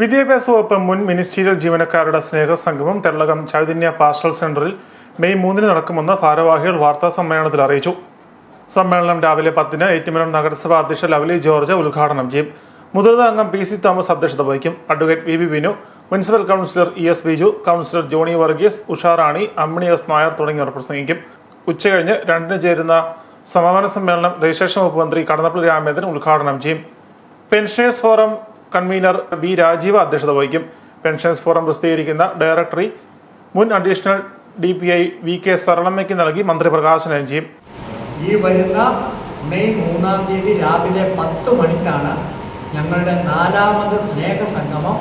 വിദ്യാഭ്യാസ വകുപ്പ് മുൻ മിനിസ്റ്റീരിയൽ ജീവനക്കാരുടെ സ്നേഹ സംഗമം തെള്ളകം ചൈതന്യ പാസ്റ്റൽ സെന്ററിൽ മെയ് മൂന്നിന് നടക്കുമെന്ന് ഭാരവാഹികൾ വാർത്താ സമ്മേളനത്തിൽ അറിയിച്ചു. സമ്മേളനം രാവിലെ പത്തിന് ഏറ്റുമലം നഗരസഭാ അധ്യക്ഷ ലവ്ലി ജോർജ് ഉദ്ഘാടനം ചെയ്യും. മുതിർന്ന അംഗം പി സി തോമസ് അധ്യക്ഷത വഹിക്കും. Advocate V B Binu municipal councillor E S Biju councillor Johny Varghese Usharani Ammini S Nair തുടങ്ങിയവർ പ്രസംഗിക്കും. ഉച്ചകഴിഞ്ഞ് രണ്ടിന് ചേരുന്ന സമാപന സമ്മേളനം രജിസ്ട്രേഷൻ വകുപ്പ് മന്ത്രി കടന്നപ്പള്ളി രാമേന്ദ്രൻ ഉദ്ഘാടനം ചെയ്യും. Pensioners forum convener V Rajeev അധ്യക്ഷത വഹിക്കും. പെൻഷൻസ് ഫോറം പ്രസിദ്ധീകരിക്കുന്ന ഡയറക്ടറി മുൻ additional D P I V K സരളമ്മയ്ക്ക് നൽകി മന്ത്രി പ്രകാശനം ചെയ്യും. ഈ വരുന്ന മെയ് മൂന്നാം തീയതി രാവിലെ പത്ത് മണിക്കാണ് ഞങ്ങളുടെ നാലാമത് സ്നേഹസംഗമം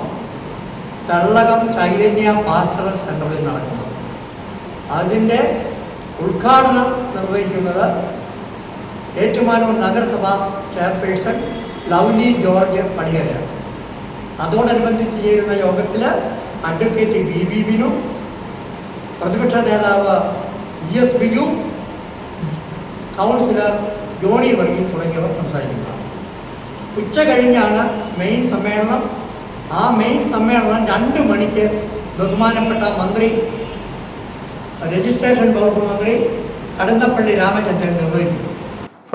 തള്ളകം ചൈതന്യ പാസ്റ്ററൽ സെന്ററിൽ നടക്കുന്നത്. അതിന്റെ ഉദ്ഘാടനം നിർവഹിക്കുന്നത് ഏറ്റുമാനൂർ നഗരസഭ ചെയർപേഴ്സൺ ലവ്ലി ജോർജ് പണിയരാണ് അതോടനുബന്ധിച്ച് ചേരുന്ന യോഗത്തിൽ അഡ്വക്കേറ്റ് വി വി ബിനു പ്രതിപക്ഷ നേതാവ് E S Biju councillor Johnny Varghese തുടങ്ങിയവർ സംസാരിക്കുന്നതാണ് ഉച്ച കഴിഞ്ഞാണ് മെയിൻ സമ്മേളനം. ആ മെയിൻ സമ്മേളനം രണ്ട് മണിക്ക് ബഹുമാനപ്പെട്ട മന്ത്രി രജിസ്ട്രേഷൻ വകുപ്പ് മന്ത്രി കടന്നപ്പള്ളി രാമചന്ദ്രൻ നിർവഹിക്കും.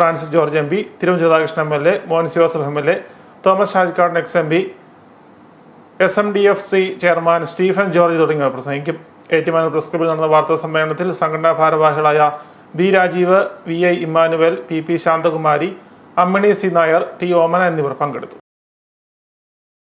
Francis George M P Thiruvanchoor Radhakrishnan M L A Mohan Joseph M L A Thomas Shajikkadan ex M P S M D F C chairman Stephen George തുടങ്ങിയവർ പ്രസംഗിക്കും. ഏറ്റുമാനൂർ പ്രസ് ക്ലബിൽ നടന്ന വാർത്താ സമ്മേളനത്തിൽ സംഘടനാ ഭാരവാഹികളായ B Rajeev V I Emmanuel P P Santhakumari Ammini C Nair T Omana എന്നിവർ പങ്കെടുത്തു.